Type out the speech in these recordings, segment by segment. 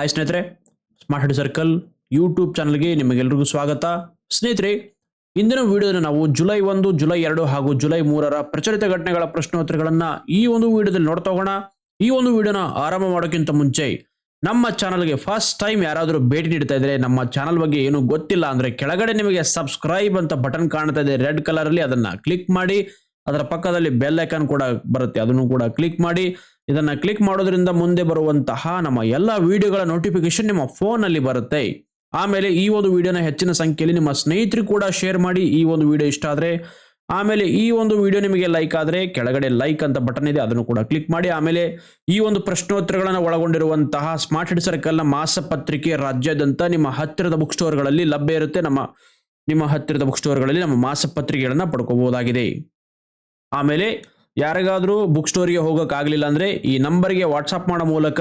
Hi ಸ್ನೇಹಿತರೆ smart head circle YouTube ಚಾನಲ್ಗೆ ನಿಮಗೆಲ್ಲರಿಗೂ ಸ್ವಾಗತ. ಸ್ನೇಹಿತರೆ, ಇಂದಿನ ವಿಡಿಯೋದಲ್ಲಿ ನಾವು ಜುಲೈ ಒಂದು, ಜುಲೈ ಎರಡು ಹಾಗೂ ಜುಲೈ ಮೂರರ ಪ್ರಚಲಿತ ಘಟನೆಗಳ ಪ್ರಶ್ನೋತ್ತರಗಳನ್ನು ಈ ಒಂದು ವಿಡಿಯೋದಲ್ಲಿ ನೋಡ್ತಾ ಹೋಗೋಣ. ಈ ಒಂದು ವಿಡಿಯೋನ ಆರಂಭ ಮಾಡೋಕ್ಕಿಂತ ಮುಂಚೆ ನಮ್ಮ ಚಾನಲ್ಗೆ ಫಸ್ಟ್ ಟೈಮ್ ಯಾರಾದರೂ ಭೇಟಿ ನೀಡ್ತಾ ಇದ್ರೆ ನಮ್ಮ ಚಾನಲ್ ಬಗ್ಗೆ ಏನು ಗೊತ್ತಿಲ್ಲ ಅಂದರೆ ಕೆಳಗಡೆ ನಿಮಗೆ ಸಬ್ಸ್ಕ್ರೈಬ್ ಅಂತ ಬಟನ್ ಕಾಣ್ತಾ ಇದೆ. ರೆಡ್ ಕಲರಲ್ಲಿ ಅದನ್ನ ಕ್ಲಿಕ್ ಮಾಡಿ. ಅದರ ಪಕ್ಕದಲ್ಲಿ ಬೆಲ್ ಐಕಾನ್ ಕೂಡ ಬರುತ್ತೆ. ಅದನ್ನು ಕೂಡ ಕ್ಲಿಕ್ ಮಾಡಿ. ಇದನ್ನ ಕ್ಲಿಕ್ ಮಾಡೋದ್ರಿಂದ ಮುಂದೆ ಬರುವಂತಹ ನಮ್ಮ ಎಲ್ಲ ವಿಡಿಯೋಗಳ ನೋಟಿಫಿಕೇಶನ್ ನಿಮ್ಮ ಫೋನ್ ಅಲ್ಲಿ ಬರುತ್ತೆ. ಆಮೇಲೆ ಈ ಒಂದು ವಿಡಿಯೋನ ಹೆಚ್ಚಿನ ಸಂಖ್ಯೆಯಲ್ಲಿ ನಿಮ್ಮ ಸ್ನೇಹಿತರು ಕೂಡ ಶೇರ್ ಮಾಡಿ ಈ ಒಂದು ವಿಡಿಯೋ ಇಷ್ಟ ಆದ್ರೆ. ಆಮೇಲೆ ಈ ಒಂದು ವಿಡಿಯೋ ನಿಮಗೆ ಲೈಕ್ ಆದ್ರೆ ಕೆಳಗಡೆ ಲೈಕ್ ಅಂತ ಬಟನ್ ಇದೆ, ಅದನ್ನು ಕೂಡ ಕ್ಲಿಕ್ ಮಾಡಿ. ಆಮೇಲೆ ಈ ಒಂದು ಪ್ರಶ್ನೋತ್ತರಗಳನ್ನು ಒಳಗೊಂಡಿರುವಂತಹ ಸ್ಮಾರ್ಟ್ ಹೆಡ್ ಸರ್ಕಲ್ನ ಮಾಸಪತ್ರಿಕೆ ರಾಜ್ಯಾದ್ಯಂತ ನಿಮ್ಮ ಹತ್ತಿರದ ಬುಕ್ ಸ್ಟೋರ್ಗಳಲ್ಲಿ ಲಭ್ಯ ಇರುತ್ತೆ. ನಮ್ಮ, ನಿಮ್ಮ ಹತ್ತಿರದ ಬುಕ್ ಸ್ಟೋರ್ಗಳಲ್ಲಿ ನಮ್ಮ ಮಾಸಪತ್ರಿಕೆಗಳನ್ನು ಪಡ್ಕೋಬಹುದಾಗಿದೆ. ಆಮೇಲೆ ಯಾರಿಗಾದರೂ ಬುಕ್ ಸ್ಟೋರಿಗೆ ಹೋಗೋಕ್ಕಾಗಲಿಲ್ಲ ಅಂದರೆ ಈ ನಂಬರ್ಗೆ ವಾಟ್ಸಪ್ ಮಾಡೋ ಮೂಲಕ,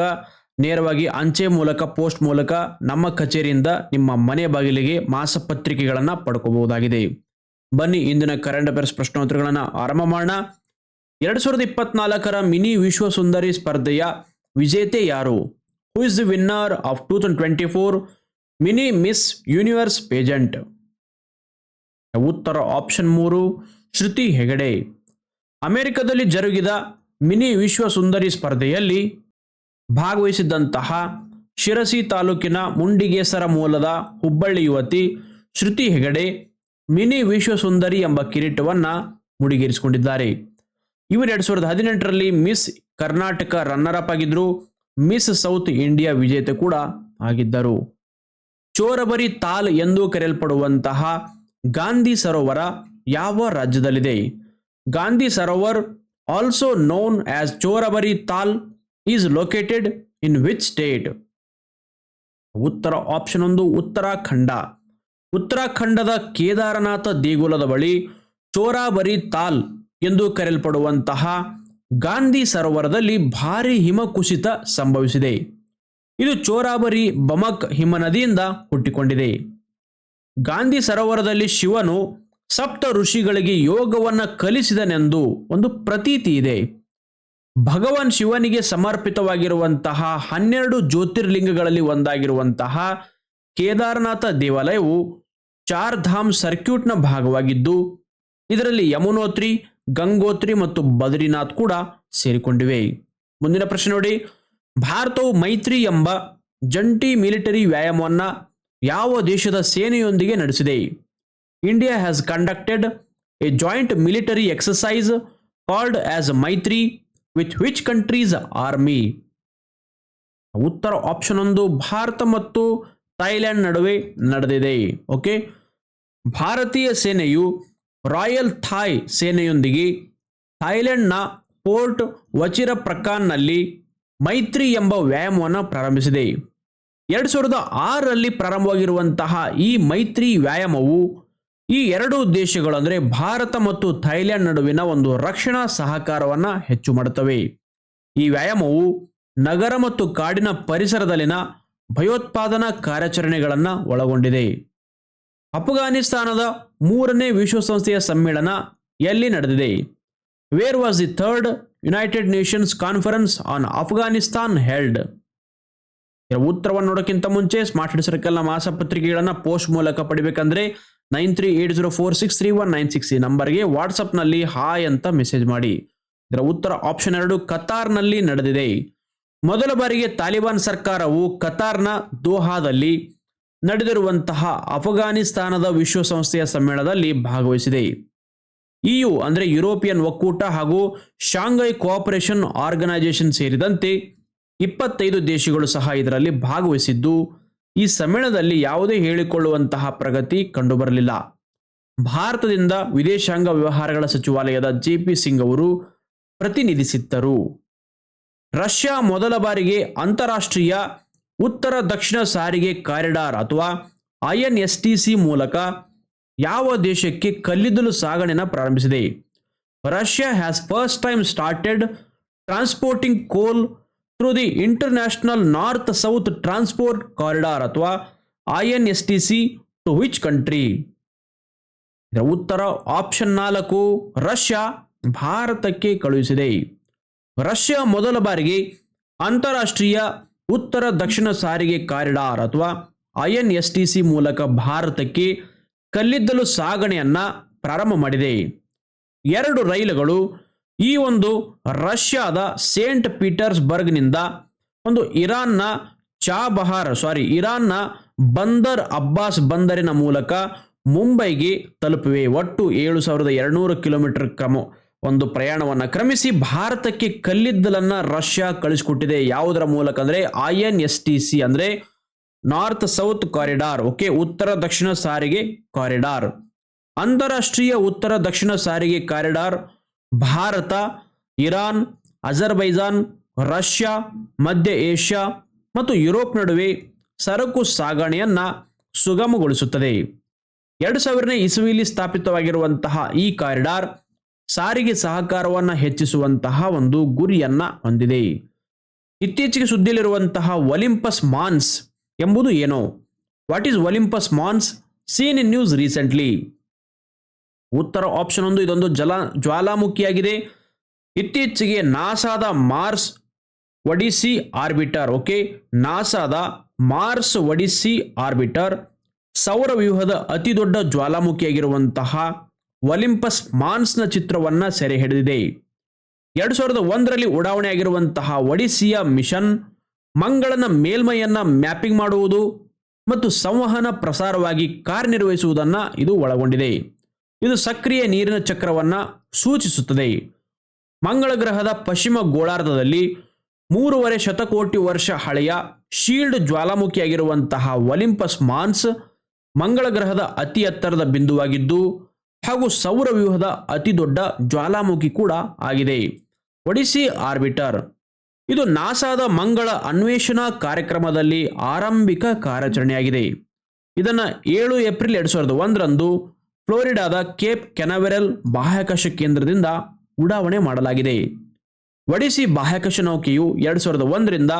ನೇರವಾಗಿ ಅಂಚೆ ಮೂಲಕ ಪೋಸ್ಟ್ ಮೂಲಕ ನಮ್ಮ ಕಚೇರಿಯಿಂದ ನಿಮ್ಮ ಮನೆ ಬಾಗಿಲಿಗೆ ಮಾಸಪತ್ರಿಕೆಗಳನ್ನು ಪಡ್ಕೋಬಹುದಾಗಿದೆ. ಬನ್ನಿ, ಇಂದಿನ ಕರೆಂಟ್ ಅಫೇರ್ಸ್ ಪ್ರಶ್ನೋತ್ತರಗಳನ್ನು ಆರಂಭ ಮಾಡೋಣ. ಎರಡು ಸಾವಿರದ ಇಪ್ಪತ್ನಾಲ್ಕರ ಮಿನಿ ವಿಶ್ವ ಸುಂದರಿ ಸ್ಪರ್ಧೆಯ ವಿಜೇತೆ ಯಾರು? Who is the winner of two thousand twenty four mini miss universe pageant? ಉತ್ತರ ಆಪ್ಷನ್ ಮೂರು, ಶ್ರುತಿ ಹೆಗಡೆ. ಅಮೆರಿಕದಲ್ಲಿ ಜರುಗಿದ ಮಿನಿ ವಿಶ್ವ ಸುಂದರಿ ಸ್ಪರ್ಧೆಯಲ್ಲಿ ಭಾಗವಹಿಸಿದ್ದಂತಹ ಶಿರಸಿ ತಾಲೂಕಿನ ಮುಂಡಿಗೇಸರ ಮೂಲದ ಹುಬ್ಬಳ್ಳಿ ಯುವತಿ ಶ್ರುತಿ ಹೆಗಡೆ ಮಿನಿ ವಿಶ್ವ ಸುಂದರಿ ಎಂಬ ಕಿರೀಟವನ್ನು ಮುಡಿಗೇರಿಸಿಕೊಂಡಿದ್ದಾರೆ. ಇವರು ಎರಡು ಸಾವಿರದ ಹದಿನೆಂಟರಲ್ಲಿ ಮಿಸ್ ಕರ್ನಾಟಕ ರನ್ನರ್ ಅಪ್ ಆಗಿದ್ದರು ಮಿಸ್ ಸೌತ್ ಇಂಡಿಯಾ ವಿಜೇತೆ ಕೂಡ ಆಗಿದ್ದರು. ಚೋರಬರಿ ತಾಲ್ ಎಂದು ಕರೆಯಲ್ಪಡುವಂತಹ ಗಾಂಧಿ ಸರೋವರ ಯಾವ ರಾಜ್ಯದಲ್ಲಿದೆ? Gandhi Sarovar also known as Chorabari Tal is located in which state ಉತ್ತರ ಆಪ್ಷನ್ ಒಂದು, ಉತ್ತರಾಖಂಡ. ಉತ್ತರಾಖಂಡದ ಕೇದಾರನಾಥ ದೇಗುಲದ ಬಳಿ ಚೋರಾಬರಿ ತಾಲ್ ಎಂದು ಕರೆಯಲ್ಪಡುವಂತಹ ಗಾಂಧಿ ಸರೋವರದಲ್ಲಿ ಭಾರಿ ಹಿಮಕುಸಿತ ಸಂಭವಿಸಿದೆ. ಇದು ಚೋರಾಬರಿ ಬಮಕ್ ಹಿಮನದಿಯಿಂದ ಹುಟ್ಟಿಕೊಂಡಿದೆ. ಗಾಂಧಿ ಸರೋವರದಲ್ಲಿ ಶಿವನು ಸಪ್ತ ಋಷಿಗಳಿಗೆ ಯೋಗವನ್ನು ಕಲಿಸಿದನೆಂದು ಒಂದು ಪ್ರತೀತಿ ಇದೆ. ಭಗವಾನ್ ಶಿವನಿಗೆ ಸಮರ್ಪಿತವಾಗಿರುವಂತಹ ಹನ್ನೆರಡು ಜ್ಯೋತಿರ್ಲಿಂಗಗಳಲ್ಲಿ ಒಂದಾಗಿರುವಂತಹ ಕೇದಾರನಾಥ ದೇವಾಲಯವು ಚಾರ್ ಧಾಮ್ ಸರ್ಕ್ಯೂಟ್ನ ಭಾಗವಾಗಿದ್ದು, ಇದರಲ್ಲಿ ಯಮುನೋತ್ರಿ, ಗಂಗೋತ್ರಿ ಮತ್ತು ಬದ್ರಿನಾಥ್ ಕೂಡ ಸೇರಿಕೊಂಡಿವೆ. ಮುಂದಿನ ಪ್ರಶ್ನೆ ನೋಡಿ. ಭಾರತವು ಮೈತ್ರಿ ಎಂಬ ಜಂಟಿ ಮಿಲಿಟರಿ ವ್ಯಾಯಾಮವನ್ನು ಯಾವ ದೇಶದ ಸೇನೆಯೊಂದಿಗೆ ನಡೆಸಿದೆ? India has conducted a joint military exercise called as Maitri, with which countries army ಉತ್ತರ ಆಪ್ಷನ್ ಒಂದು, ಭಾರತ ಮತ್ತು ಥೈಲ್ಯಾಂಡ್ ನಡುವೆ ನಡೆದಿದೆ. ಓಕೆ ಭಾರತೀಯ ಸೇನೆಯು ರಾಯಲ್ ಥಾಯ್ ಸೇನೆಯೊಂದಿಗೆ ಥೈಲ್ಯಾಂಡ್ನ ಪೋರ್ಟ್ ವಚಿರ ಪ್ರಕಾನ್ನಲ್ಲಿ ಮೈತ್ರಿ ಎಂಬ ವ್ಯಾಯಾಮವನ್ನು ಪ್ರಾರಂಭಿಸಿದೆ. ಎರಡು ಸಾವಿರದ ಆರರಲ್ಲಿ ಪ್ರಾರಂಭವಾಗಿರುವಂತಹ ಈ ಮೈತ್ರಿ ವ್ಯಾಯಾಮವು ಈ ಎರಡು ದೇಶಗಳು ಅಂದರೆ ಭಾರತ ಮತ್ತು ಥೈಲ್ಯಾಂಡ್ ನಡುವಿನ ಒಂದು ರಕ್ಷಣಾ ಸಹಕಾರವನ್ನು ಹೆಚ್ಚು ಮಾಡುತ್ತವೆ. ಈ ವ್ಯಾಯಾಮವು ನಗರ ಮತ್ತು ಕಾಡಿನ ಪರಿಸರದಲ್ಲಿನ ಭಯೋತ್ಪಾದನಾ ಕಾರ್ಯಾಚರಣೆಗಳನ್ನು ಒಳಗೊಂಡಿದೆ. ಅಫ್ಘಾನಿಸ್ತಾನದ ಮೂರನೇ ವಿಶ್ವಸಂಸ್ಥೆಯ ಸಮ್ಮೇಳನ ಎಲ್ಲಿ ನಡೆದಿದೆ? Where was the third United Nations conference on Afghanistan held ಉತ್ತರವನ್ನು ನೋಡೋಕ್ಕಿಂತ ಮುಂಚೆ ಸ್ಮಾರ್ಟ್ ಸರ್ಕಲ್ನ ಮಾಸಪತ್ರಿಕೆಗಳನ್ನು ಪೋಸ್ಟ್ ಮೂಲಕ ಪಡಿಬೇಕಂದ್ರೆ nine three eight zero four six three one nine six ಈ ನಂಬರ್ಗೆ ವಾಟ್ಸಪ್ನಲ್ಲಿ ಹಾಯ್ ಅಂತ ಮೆಸೇಜ್ ಮಾಡಿ. ಇದರ ಉತ್ತರ ಆಪ್ಷನ್ ಎರಡು, ಕತಾರ್ನಲ್ಲಿ ನಡೆದಿದೆ. ಮೊದಲ ಬಾರಿಗೆ ತಾಲಿಬಾನ್ ಸರ್ಕಾರವು ಕತಾರ್ನ ದೋಹಾದಲ್ಲಿ ನಡೆದಿರುವಂತಹ ಅಫ್ಘಾನಿಸ್ತಾನದ ವಿಶ್ವಸಂಸ್ಥೆಯ ಸಮ್ಮೇಳನದಲ್ಲಿ ಭಾಗವಹಿಸಿದೆ. ಇಯು ಅಂದರೆ ಯುರೋಪಿಯನ್ ಒಕ್ಕೂಟ ಹಾಗೂ ಶಾಂಘೈ ಕೋಆಪರೇಷನ್ ಆರ್ಗನೈಸೇಷನ್ ಸೇರಿದಂತೆ ಇಪ್ಪತ್ತೈದು ದೇಶಗಳು ಸಹ ಇದರಲ್ಲಿ ಭಾಗವಹಿಸಿದ್ದು. ಈ ಸಮ್ಮೇಳನದಲ್ಲಿ ಯಾವುದೇ ಹೇಳಿಕೊಳ್ಳುವಂತಹ ಪ್ರಗತಿ ಕಂಡುಬರಲಿಲ್ಲ. ಭಾರತದಿಂದ ವಿದೇಶಾಂಗ ವ್ಯವಹಾರಗಳ ಸಚಿವಾಲಯದ ಜೆ ಪಿ ಸಿಂಗ್ ಅವರು ಪ್ರತಿನಿಧಿಸಿದ್ದರು. ರಷ್ಯಾ ಮೊದಲ ಬಾರಿಗೆ ಅಂತಾರಾಷ್ಟ್ರೀಯ ಉತ್ತರ ದಕ್ಷಿಣ ಸಾರಿಗೆ ಕಾರಿಡಾರ್ ಅಥವಾ I N S T C ಮೂಲಕ ಯಾವ ದೇಶಕ್ಕೆ ಕಲ್ಲಿದ್ದಲು ಸಾಗಣೆನ ಪ್ರಾರಂಭಿಸಿದೆ. Russia has first time started transporting coal through the international north south transport corridor ಅಥವಾ I N S T C to which country ಇದರ ಉತ್ತರ ಆಪ್ಷನ್ ನಾಲ್ಕು, ರಷ್ಯಾ, ಭಾರತಕ್ಕೆ ಕಳುಹಿಸಿದೆ. ರಷ್ಯಾ ಮೊದಲ ಬಾರಿಗೆ ಅಂತಾರಾಷ್ಟ್ರೀಯ ಉತ್ತರ ದಕ್ಷಿಣ ಸಾರಿಗೆ ಕಾರಿಡಾರ್ ಅಥವಾ I N S T C ಮೂಲಕ ಭಾರತಕ್ಕೆ ಕಲ್ಲಿದ್ದಲು ಸಾಗಣೆಯನ್ನ ಪ್ರಾರಂಭ ಮಾಡಿದೆ. ಎರಡು ರೈಲುಗಳು ಈ ಒಂದು ರಷ್ಯಾದ ಸೇಂಟ್ ಪೀಟರ್ಸ್ಬರ್ಗ್ನಿಂದ ಒಂದು ಇರಾನ್ನ ಚಾಬಹಾರ್ ಸಾರಿ ಇರಾನ್ನ ಬಂದರ್ ಅಬ್ಬಾಸ್ ಬಂದರಿನ ಮೂಲಕ ಮುಂಬೈಗೆ ತಲುಪಿವೆ. ಒಟ್ಟು ಏಳು ಸಾವಿರದ ಎರಡುನೂರು ಕಿಲೋಮೀಟರ್ ಕ್ರಮ, ಒಂದು ಪ್ರಯಾಣವನ್ನು ಕ್ರಮಿಸಿ ಭಾರತಕ್ಕೆ ಕಲ್ಲಿದ್ದಲನ್ನು ರಷ್ಯಾ ಕಳಿಸಿಕೊಟ್ಟಿದೆ. ಯಾವುದರ ಮೂಲಕ ಅಂದರೆ I N S T C ಅಂದರೆ ನಾರ್ತ್ ಸೌತ್ ಕಾರಿಡಾರ್, ಓಕೆ, ಉತ್ತರ ದಕ್ಷಿಣ ಸಾರಿಗೆ ಕಾರಿಡಾರ್. ಅಂತಾರಾಷ್ಟ್ರೀಯ ಉತ್ತರ ದಕ್ಷಿಣ ಸಾರಿಗೆ corridor Bharat, Iran, Azerbaijan, Russia, ಮಧ್ಯ ಏಷ್ಯಾ ಮತ್ತು ಯುರೋಪ್ ನಡುವೆ ಸರಕು ಸಾಗಣೆಯನ್ನು ಸುಗಮಗೊಳಿಸುತ್ತದೆ. ಎರಡು ಸಾವಿರನೇ ಇಸುವಿಲಿ ಸ್ಥಾಪಿತವಾಗಿರುವಂತಹ ಈ ಕಾರಿಡಾರ್ ಸಾರಿಗೆ ಸಹಕಾರವನ್ನು ಹೆಚ್ಚಿಸುವಂತಹ ಒಂದು ಗುರಿಯನ್ನ ಹೊಂದಿದೆ. ಇತ್ತೀಚೆಗೆ ಸುದ್ದಿಯಲ್ಲಿರುವಂತಹ ಒಲಿಂಪಸ್ ಮಾನ್ಸ್ ಎಂಬುದು ಏನೋ? What is Olympus Mons seen in news recently ಉತ್ತರ ಆಪ್ಷನ್ ಒಂದು, ಇದೊಂದು ಜಲ, ಜ್ವಾಲಾಮುಖಿಯಾಗಿದೆ. ಇತ್ತೀಚೆಗೆ ನಾಸಾದ ಮಾರ್ಸ್ ಒಡಿಸಿ ಆರ್ಬಿಟರ್, ಓಕೆ? ನಾಸಾದ ಮಾರ್ಸ್ ಒಡಿಸಿ ಆರ್ಬಿಟರ್ ಸೌರವ್ಯೂಹದ ಅತಿ ದೊಡ್ಡ ಜ್ವಾಲಾಮುಖಿಯಾಗಿರುವಂತಹ ಒಲಿಂಪಸ್ ಮಾನ್ಸ್ನ ಚಿತ್ರವನ್ನ ಸೆರೆ ಹಿಡಿದಿದೆ. ಎರಡು ಸಾವಿರದ ಒಂದರಲ್ಲಿ ಉಡಾವಣೆಯಾಗಿರುವಂತಹ ಒಡಿಸಿಯ ಮಿಷನ್, ಮಂಗಳನ ಮೇಲ್ಮೈಯನ್ನ ಮ್ಯಾಪಿಂಗ್ ಮಾಡುವುದು ಮತ್ತು ಸಂವಹನ ಪ್ರಸಾರವಾಗಿ ಕಾರ್ಯನಿರ್ವಹಿಸುವುದನ್ನು ಇದು ಒಳಗೊಂಡಿದೆ. ಇದು ಸಕ್ರಿಯ ನೀರಿನ ಚಕ್ರವನ್ನು ಸೂಚಿಸುತ್ತದೆ. ಮಂಗಳ ಗ್ರಹದ ಪಶ್ಚಿಮ ಗೋಳಾರ್ಧದಲ್ಲಿ ಮೂರುವರೆ ಶತಕೋಟಿ ವರ್ಷ ಹಳೆಯ ಶೀಲ್ಡ್ ಜ್ವಾಲಾಮುಖಿಯಾಗಿರುವಂತಹ ಒಲಿಂಪಸ್ ಮಾನ್ಸ್ ಮಂಗಳ ಗ್ರಹದ ಅತಿ ಎತ್ತರದ ಬಿಂದುವಾಗಿದ್ದು, ಹಾಗೂ ಸೌರವ್ಯೂಹದ ಅತಿ ದೊಡ್ಡ ಜ್ವಾಲಾಮುಖಿ ಕೂಡ ಆಗಿದೆ. Odyssey orbiter. ಇದು ನಾಸಾದ ಮಂಗಳ ಅನ್ವೇಷಣಾ ಕಾರ್ಯಕ್ರಮದಲ್ಲಿ ಆರಂಭಿಕ ಕಾರ್ಯಾಚರಣೆಯಾಗಿದೆ. ಇದನ್ನು ಏಳು ಏಪ್ರಿಲ್ ಎರಡು ಸಾವಿರದ ಒಂದರಂದು ಫ್ಲೋರಿಡಾದ ಕೇಪ್ ಕೆನವೆರಲ್ ಬಾಹ್ಯಾಕಾಶ ಕೇಂದ್ರದಿಂದ ಉಡಾವಣೆ ಮಾಡಲಾಗಿದೆ. ಒಡಿಸಿ ಬಾಹ್ಯಾಕಾಶ ನೌಕೆಯು ಎರಡು ಸಾವಿರದ ಒಂದರಿಂದ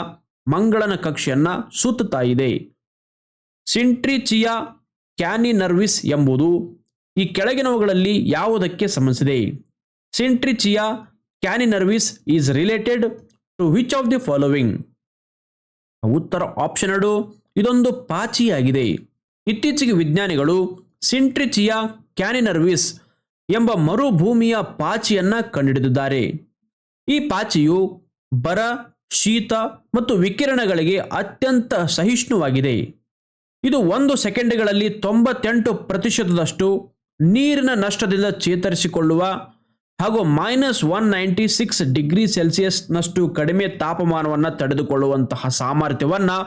ಮಂಗಳನ ಕಕ್ಷೆಯನ್ನು ಸುತ್ತುತ್ತಾ ಇದೆ. ಸಿಂಟ್ರಿಚಿಯಾ ಕ್ಯಾನಿನರ್ವಿಸ್ ಎಂಬುದು ಈ ಕೆಳಗಿನವುಗಳಲ್ಲಿ ಯಾವುದಕ್ಕೆ ಸಂಬಂಧಿಸಿದೆ? Syntrichia caninervis is related to which of the following? ಉತ್ತರ ಆಪ್ಷನ್ ಎರಡು, ಇದೊಂದು ಪಾಚಿಯಾಗಿದೆ. ಇತ್ತೀಚೆಗೆ ವಿಜ್ಞಾನಿಗಳು ಸಿಂಟ್ರಿಚಿಯಾ ಕ್ಯಾನಿನರ್ವಿಸ್ ಎಂಬ ಮರುಭೂಮಿಯ ಪಾಚಿಯನ್ನ ಕಂಡುಹಿಡಿದಿದ್ದಾರೆ. ಈ ಪಾಚಿಯು ಬರ, ಶೀತ ಮತ್ತು ವಿಕಿರಣಗಳಿಗೆ ಅತ್ಯಂತ ಸಹಿಷ್ಣುವಾಗಿದೆ. ಇದು ಒಂದು ಸೆಕೆಂಡ್ಗಳಲ್ಲಿ ತೊಂಬತ್ತೆಂಟು ಪ್ರತಿಶತದಷ್ಟು ನೀರಿನ ನಷ್ಟದಿಂದ ಚೇತರಿಸಿಕೊಳ್ಳುವ ಹಾಗೂ minus one ninety six degree ಸೆಲ್ಸಿಯಸ್ನಷ್ಟು ಕಡಿಮೆ ತಾಪಮಾನವನ್ನು ತಡೆದುಕೊಳ್ಳುವಂತಹ ಸಾಮರ್ಥ್ಯವನ್ನು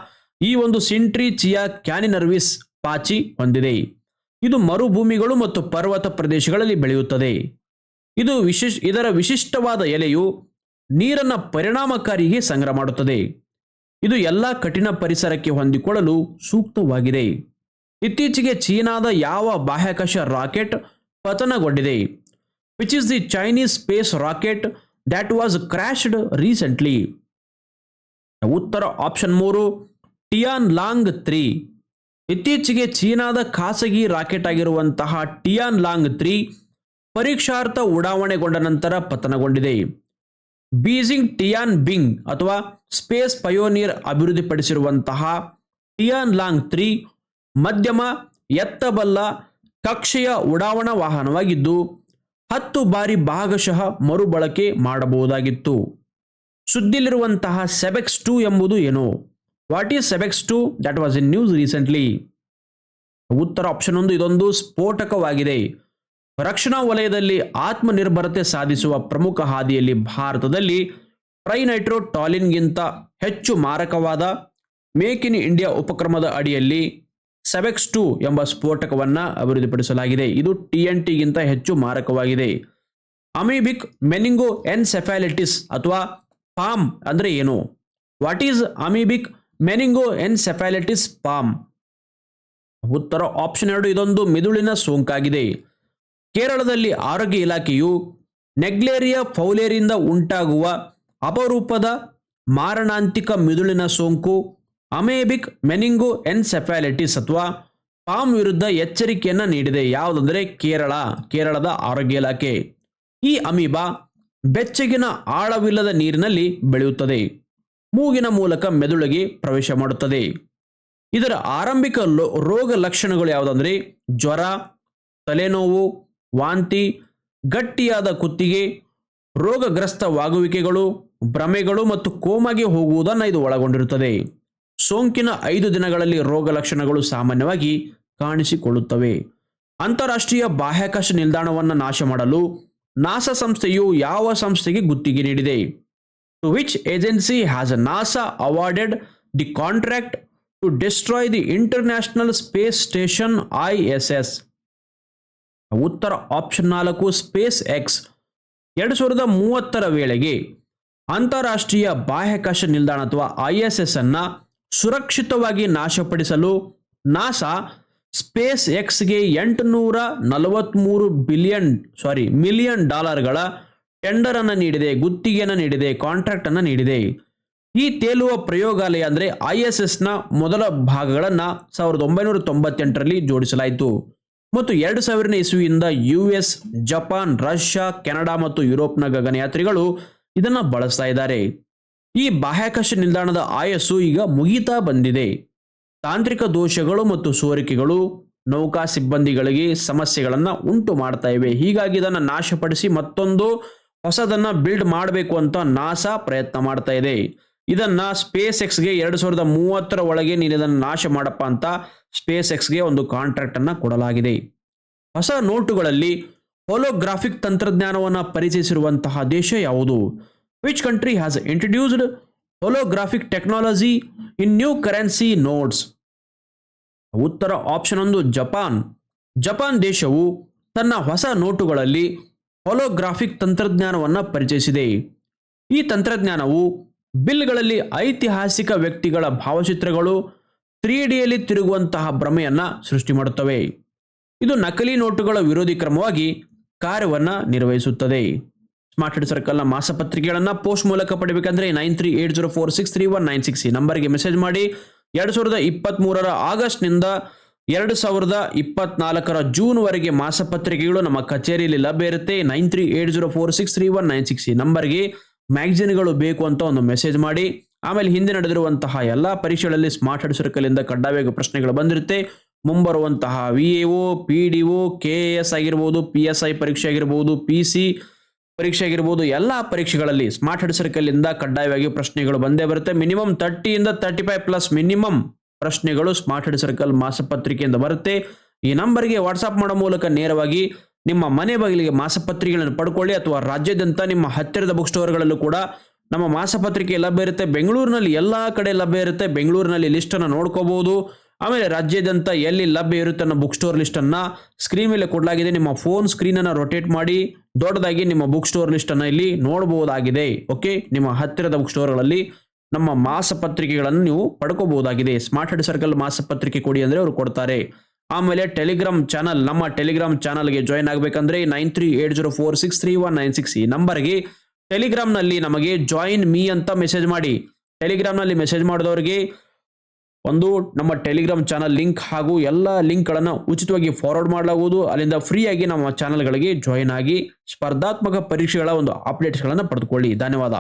ಈ ಒಂದು ಸಿಂಟ್ರಿಚಿಯಾ ಕ್ಯಾನಿನರ್ವಿಸ್ ಪಾಚಿ ಹೊಂದಿದೆ. ಇದು ಮರುಭೂಮಿಗಳು ಮತ್ತು ಪರ್ವತ ಪ್ರದೇಶಗಳಲ್ಲಿ ಬೆಳೆಯುತ್ತದೆ. ಇದು ವಿಶೇಷ, ಇದರ ವಿಶಿಷ್ಟವಾದ ಎಲೆಯು ನೀರನ್ನು ಪರಿಣಾಮಕಾರಿಗೆ ಸಂಗ್ರಹ ಮಾಡುತ್ತದೆ. ಇದು ಎಲ್ಲ ಕಠಿಣ ಪರಿಸರಕ್ಕೆ ಹೊಂದಿಕೊಳ್ಳಲು ಸೂಕ್ತವಾಗಿದೆ. ಇತ್ತೀಚೆಗೆ ಚೀನಾದ ಯಾವ ಬಾಹ್ಯಾಕಾಶ rocket ಪತನಗೊಂಡಿದೆ. Which is the Chinese space rocket that was crashed recently ಉತ್ತರ ಆಪ್ಷನ್ ಮೂರು ಟಿಯಾನ್ ಲಾಂಗ್ ತ್ರೀ. ಇತ್ತೀಚೆಗೆ ಚೀನಾದ ಖಾಸಗಿ ರಾಕೆಟ್ ಆಗಿರುವಂತಹ ಟಿಯಾನ್ ಲಾಂಗ್ ತ್ರೀ ಪರೀಕ್ಷಾರ್ಥ ಉಡಾವಣೆಗೊಂಡ ನಂತರ ಪತನಗೊಂಡಿದೆ. ಬೀಜಿಂಗ್ ಟಿಯಾನ್ ಬಿಂಗ್ ಅಥವಾ ಸ್ಪೇಸ್ ಪಯೋನಿಯರ್ ಅಭಿವೃದ್ಧಿಪಡಿಸಿರುವಂತಹ ಟಿಯಾನ್ ಲಾಂಗ್ ತ್ರೀ ಮಧ್ಯಮ ಎತ್ತಬಲ್ಲ ಕಕ್ಷೆಯ ಉಡಾವಣಾ ವಾಹನವಾಗಿದ್ದು, ಹತ್ತು ಬಾರಿ ಭಾಗಶಃ ಮರುಬಳಕೆ ಮಾಡಬಹುದಾಗಿತ್ತು. ಸುದ್ದಿಲಿರುವಂತಹ ಸೆಬೆಕ್ಸ್ ಟೂ ಎಂಬುದು ಏನು? What is Sebex two that was in news recently ಉತ್ತರ ಆಪ್ಷನ್ ಒಂದು, ಇದೊಂದು ಸ್ಫೋಟಕವಾಗಿದೆ. ರಕ್ಷಣಾ ವಲಯದಲ್ಲಿ ಆತ್ಮನಿರ್ಭರತೆ ಸಾಧಿಸುವ ಪ್ರಮುಖ ಹಾದಿಯಲ್ಲಿ ಭಾರತದಲ್ಲಿ ಟ್ರೈನೈಟ್ರೋ ಟಾಲಿನ್ಗಿಂತ ಹೆಚ್ಚು ಮಾರಕವಾದ ಮೇಕ್ ಇನ್ ಇಂಡಿಯಾ ಉಪಕ್ರಮದ ಅಡಿಯಲ್ಲಿ ಸೆವೆಕ್ಸ್ ಟು ಎಂಬ ಸ್ಫೋಟಕವನ್ನು ಅಭಿವೃದ್ಧಿಪಡಿಸಲಾಗಿದೆ. ಇದು ಟಿ ಎನ್ ಟಿಗಿಂತ ಹೆಚ್ಚು ಮಾರಕವಾಗಿದೆ. ಅಮೀಬಿಕ್ ಮೆನಿಂಗೋ ಎನ್ಸೆಫಾಲಿಟಿಸ್ ಅಥವಾ ಪಾಮ್ ಅಂದರೆ ಏನು? What is amoebic meningoencephalitis PAM. ಉತ್ತರ ಆಪ್ಷನ್ ಎರಡು, ಇದೊಂದು ಮಿದುಳಿನ ಸೋಂಕಾಗಿದೆ. ಕೇರಳದಲ್ಲಿ ಆರೋಗ್ಯ ಇಲಾಖೆಯು ನೆಗ್ಲೇರಿಯಾ ಫೌಲೇರಿಯಿಂದ ಉಂಟಾಗುವ ಅಪರೂಪದ ಮಾರಣಾಂತಿಕ ಮಿದುಳಿನ ಸೋಂಕು, ಅಮೇಬಿಕ್ ಮೆನಿಂಗೋ ಎನ್ಸೆಫಾಲಿಟಿಸ್ ಅಥವಾ ಪಾಮ್ ವಿರುದ್ಧ ಎಚ್ಚರಿಕೆಯನ್ನು ನೀಡಿದೆ. ಯಾವುದಂದರೆ ಕೇರಳ, ಕೇರಳದ ಆರೋಗ್ಯ ಇಲಾಖೆ. ಈ ಅಮೀಬಾ ಬೆಚ್ಚಗಿನ ಆಳವಿಲ್ಲದ ನೀರಿನಲ್ಲಿ ಬೆಳೆಯುತ್ತದೆ. ಮೂಗಿನ ಮೂಲಕ ಮೆದುಳಿಗೆ ಪ್ರವೇಶ ಮಾಡುತ್ತದೆ. ಇದರ ಆರಂಭಿಕ ರೋಗ ಲಕ್ಷಣಗಳು ಯಾವುದಂದ್ರೆ ಜ್ವರ, ತಲೆನೋವು, ವಾಂತಿ, ಗಟ್ಟಿಯಾದ ಕುತ್ತಿಗೆ, ರೋಗಗ್ರಸ್ತವಾಗುವಿಕೆಗಳು, ಭ್ರಮೆಗಳು ಮತ್ತು ಕೋಮಾಗೆ ಹೋಗುವುದನ್ನು ಇದು ಒಳಗೊಂಡಿರುತ್ತದೆ. ಸೋಂಕಿನ ಐದು ದಿನಗಳಲ್ಲಿ ರೋಗ ಲಕ್ಷಣಗಳು ಸಾಮಾನ್ಯವಾಗಿ ಕಾಣಿಸಿಕೊಳ್ಳುತ್ತವೆ. ಅಂತಾರಾಷ್ಟ್ರೀಯ ಬಾಹ್ಯಾಕಾಶ ನಿಲ್ದಾಣವನ್ನು ನಾಶ ಮಾಡಲು ನಾಸಾ ಸಂಸ್ಥೆಯು ಯಾವ ಸಂಸ್ಥೆಗೆ ಗುತ್ತಿಗೆ ನೀಡಿದೆ? To which agency has NASA NASA awarded the to international space station I S S ಉತ್ತರ ಆಪ್ಷನ್ ನಾಲ್ಕು ಸ್ಪೇಸ್ ಎಕ್ಸ್ ಎರಡು ಸಾವಿರದ ಮೂವತ್ತರ ವೇಳೆಗೆ ಅಂತಾರಾಷ್ಟ್ರೀಯ ಬಾಹ್ಯಾಕಾಶ ನಿಲ್ದಾಣ ಅಥವಾ ಐ ಎಸ್ ಎಸ್ ಸುರಕ್ಷಿತವಾಗಿ ನಾಶಪಡಿಸಲು ನಾಸಾ ಸ್ಪೇಸ್ ಎಕ್ಸ್ಗೆ ಎಂಟುನೂರ ನಲವತ್ತ್ಮೂರು ಬಿಲಿಯನ್ ಸಾರಿ ಮಿಲಿಯನ್ ಡಾಲರ್ಗಳ ಟೆಂಡರ್ ಅನ್ನು ನೀಡಿದೆ, ಗುತ್ತಿಗೆಯನ್ನು ನೀಡಿದೆ ಕಾಂಟ್ರಾಕ್ಟ್ ಅನ್ನು ನೀಡಿದೆ. ಈ ತೇಲುವ ಪ್ರಯೋಗಾಲಯ ಅಂದರೆ ಐ ಎಸ್ ಎಸ್ನ ಮೊದಲ ಭಾಗಗಳನ್ನು ಸಾವಿರದ ಒಂಬೈನೂರ ತೊಂಬತ್ತೆಂಟರಲ್ಲಿ ಜೋಡಿಸಲಾಯಿತು. ಮತ್ತು ಎರಡು ಸಾವಿರನೇ ಇಸುವಿಯಿಂದ U S, Japan, Russia, Canada ಮತ್ತು ಯುರೋಪ್ನ ಗಗನಯಾತ್ರಿಗಳು ಇದನ್ನು ಬಳಸ್ತಾ ಇದ್ದಾರೆ. ಈ ಬಾಹ್ಯಾಕಾಶ ನಿಲ್ದಾಣದ ಆಯಸ್ಸು ಈಗ ಮುಗಿತಾ ಬಂದಿದೆ. ತಾಂತ್ರಿಕ ದೋಷಗಳು ಮತ್ತು ಸೋರಿಕೆಗಳು, ನೌಕಾ ಸಿಬ್ಬಂದಿಗಳಿಗೆ ಸಮಸ್ಯೆಗಳನ್ನು ಉಂಟು ಮಾಡ್ತಾ ಇವೆ. ಹೀಗಾಗಿ ಇದನ್ನು ನಾಶಪಡಿಸಿ ಮತ್ತೊಂದು ಹೊಸದನ್ನ ಬಿಲ್ಡ್ ಮಾಡಬೇಕು ಅಂತ ನಾಸಾ ಪ್ರಯತ್ನ ಮಾಡ್ತಾ ಇದೆ. ಇದನ್ನ ಸ್ಪೇಸ್ ಎಕ್ಸ್ಗೆ ಎರಡು ಸಾವಿರದ ಮೂವತ್ತರ ಒಳಗೆ ನೀನು ಇದನ್ನು ನಾಶ ಮಾಡಪ್ಪ ಅಂತ ಸ್ಪೇಸ್ ಎಕ್ಸ್ಗೆ ಒಂದು ಕಾಂಟ್ರಾಕ್ಟ್ ಅನ್ನ ಕೊಡಲಾಗಿದೆ. ಹೊಸ ನೋಟುಗಳಲ್ಲಿ ಹೋಲೋಗ್ರಾಫಿಕ್ ತಂತ್ರಜ್ಞಾನವನ್ನು ಪರಿಚಯಿಸಿರುವಂತಹ ದೇಶ ಯಾವುದು? Which country has introduced holographic technology in new currency notes ಉತ್ತರ ಆಪ್ಷನ್ ಒಂದು ಜಪಾನ್. ಜಪಾನ್ ದೇಶವು ತನ್ನ ಹೊಸ ನೋಟುಗಳಲ್ಲಿ ಹೊಲೋಗ್ರಾಫಿಕ್ ತಂತ್ರಜ್ಞಾನವನ್ನು ಪರಿಚಯಿಸಿದೆ. ಈ ತಂತ್ರಜ್ಞಾನವು ಬಿಲ್ಗಳಲ್ಲಿ ಐತಿಹಾಸಿಕ ವ್ಯಕ್ತಿಗಳ ಭಾವಚಿತ್ರಗಳು ತ್ರೀ ಡಿಯಲ್ಲಿ ತಿರುಗುವಂತಹ ಭ್ರಮೆಯನ್ನು ಸೃಷ್ಟಿ ಮಾಡುತ್ತವೆ. ಇದು ನಕಲಿ ನೋಟುಗಳ ವಿರೋಧಿ ಕ್ರಮವಾಗಿ ಕಾರ್ಯವನ್ನು ನಿರ್ವಹಿಸುತ್ತದೆ. ಸ್ಮಾರ್ಟ್ ಹೆಡ್ ಸರ್ಕಲ್ನ ಮಾಸಪತ್ರಿಕೆಗಳನ್ನು ಪೋಸ್ಟ್ ಮೂಲಕ ಪಡಿಬೇಕಂದ್ರೆ nine three eight zero four six three one nine six ಈ ನಂಬರ್ಗೆ ಮೆಸೇಜ್ ಮಾಡಿ. ಎರಡು ಸಾವಿರದ ಇಪ್ಪತ್ತ್ಮೂರರ ಆಗಸ್ಟ್ನಿಂದ ಎರಡು ಸಾವಿರದ ಇಪ್ಪತ್ನಾಲ್ಕರ ಜೂನ್ವರೆಗೆ ಮಾಸಪತ್ರಿಕೆಗಳು ನಮ್ಮ ಕಚೇರಿಯಲ್ಲಿ ಲಭ್ಯ ಇರುತ್ತೆ. Nine three eight zero four six three one nine six ಈ ನಂಬರ್ಗೆ ಮ್ಯಾಗ್ಜಿನ್ಗಳು ಬೇಕು ಅಂತ ಒಂದು ಮೆಸೇಜ್ ಮಾಡಿ. ಆಮೇಲೆ ಹಿಂದೆ ನಡೆದಿರುವಂತಹ ಎಲ್ಲ ಪರೀಕ್ಷೆಗಳಲ್ಲಿ ಸ್ಮಾರ್ಟ್ ಹೆಡ್ ಸರ್ಕಲಿಂದ ಕಡ್ಡಾಯವಾಗಿ ಪ್ರಶ್ನೆಗಳು ಬಂದಿರುತ್ತೆ. ಮುಂಬರುವಂತಹ V A O, P D O, K A S ಆಗಿರ್ಬೋದು, ಪಿ ಎಸ್ ಐ ಪರೀಕ್ಷೆ ಆಗಿರ್ಬೋದು, ಪಿ ಸಿ ಪರೀಕ್ಷೆ ಆಗಿರ್ಬೋದು, ಎಲ್ಲ ಪರೀಕ್ಷೆಗಳಲ್ಲಿ ಸ್ಮಾರ್ಟ್ ಹೆಡ್ ಸರ್ಕಲಿಂದ ಕಡ್ಡಾಯವಾಗಿ ಪ್ರಶ್ನೆಗಳು ಬಂದೇ ಬರುತ್ತೆ. ಮಿನಿಮಮ್ ತರ್ಟಿಯಿಂದ ತರ್ಟಿ ಫೈವ್ ಪ್ಲಸ್ ಮಿನಿಮಮ್ ಪ್ರಶ್ನೆಗಳು ಸ್ಮಾರ್ಟ್ ಹೆಡ್ ಸರ್ಕಲ್ ಮಾಸಪತ್ರಿಕೆಯಿಂದ ಬರುತ್ತೆ. ಈ ನಂಬರ್ಗೆ ವಾಟ್ಸಪ್ ಮಾಡೋ ಮೂಲಕ ನೇರವಾಗಿ ನಿಮ್ಮ ಮನೆ ಬಾಗಿಲಿಗೆ ಮಾಸಪತ್ರಿಕೆಗಳನ್ನು ಪಡ್ಕೊಳ್ಳಿ ಅಥವಾ ರಾಜ್ಯದಂತ ನಿಮ್ಮ ಹತ್ತಿರದ ಬುಕ್ ಸ್ಟೋರ್ಗಳಲ್ಲೂ ಕೂಡ ನಮ್ಮ ಮಾಸಪತ್ರಿಕೆ ಲಭ್ಯ ಇರುತ್ತೆ. ಬೆಂಗಳೂರಿನಲ್ಲಿ ಎಲ್ಲ ಕಡೆ ಲಭ್ಯ ಇರುತ್ತೆ. ಬೆಂಗಳೂರಿನಲ್ಲಿ ಲಿಸ್ಟನ್ನು ನೋಡ್ಕೋಬಹುದು ಆಮೇಲೆ ರಾಜ್ಯದಂತ ಎಲ್ಲಿ ಲಭ್ಯ ಇರುತ್ತೆ ಅನ್ನೋ ಬುಕ್ ಸ್ಟೋರ್ ಲಿಸ್ಟನ್ನು ಸ್ಕ್ರೀನ್ ಮೇಲೆ ಕೊಡಲಾಗಿದೆ. ನಿಮ್ಮ ಫೋನ್ ಸ್ಕ್ರೀನನ್ನು ರೊಟೇಟ್ ಮಾಡಿ ದೊಡ್ಡದಾಗಿ ನಿಮ್ಮ ಬುಕ್ ಸ್ಟೋರ್ ಲಿಸ್ಟನ್ನು ಇಲ್ಲಿ ನೋಡಬಹುದಾಗಿದೆ ಓಕೆ ನಿಮ್ಮ ಹತ್ತಿರದ ಬುಕ್ ಸ್ಟೋರ್ಗಳಲ್ಲಿ ನಮ್ಮ ಮಾಸಪತ್ರಿಕೆಗಳನ್ನು ನೀವು ಪಡ್ಕೋಬಹುದಾಗಿದೆ. ಸ್ಮಾರ್ಟ್ ಹೆಡ್ ಸರ್ಕಲ್ ಮಾಸಪತ್ರಿಕೆ ಕೊಡಿ ಅಂದರೆ ಅವರು ಕೊಡ್ತಾರೆ. ಆಮೇಲೆ ಟೆಲಿಗ್ರಾಮ್ ಚಾನಲ್ ನಮ್ಮ ಟೆಲಿಗ್ರಾಮ್ ಚಾನಲ್ಗೆ ಜಾಯ್ನ್ ಆಗಬೇಕಂದ್ರೆ nine three eight zero four six three one nine six ಈ ನಂಬರ್ಗೆ ಟೆಲಿಗ್ರಾಮ್ನಲ್ಲಿ ನಮಗೆ ಜಾಯಿನ್ ಮೀ ಅಂತ ಮೆಸೇಜ್ ಮಾಡಿ. ಟೆಲಿಗ್ರಾಮ್ನಲ್ಲಿ ಮೆಸೇಜ್ ಮಾಡಿದವರಿಗೆ ಒಂದು ನಮ್ಮ ಟೆಲಿಗ್ರಾಮ್ ಚಾನಲ್ ಲಿಂಕ್ ಹಾಗೂ ಎಲ್ಲ ಲಿಂಕ್ಗಳನ್ನು ಉಚಿತವಾಗಿ ಫಾರ್ವರ್ಡ್ ಮಾಡಲಾಗುವುದು. ಅಲ್ಲಿಂದ ಫ್ರೀಯಾಗಿ ನಮ್ಮ ಚಾನಲ್ಗಳಿಗೆ ಜಾಯಿನ್ ಆಗಿ ಸ್ಪರ್ಧಾತ್ಮಕ ಪರೀಕ್ಷೆಗಳ ಒಂದು ಅಪ್ಡೇಟ್ಸ್ಗಳನ್ನು ಪಡೆದುಕೊಳ್ಳಿ. ಧನ್ಯವಾದ.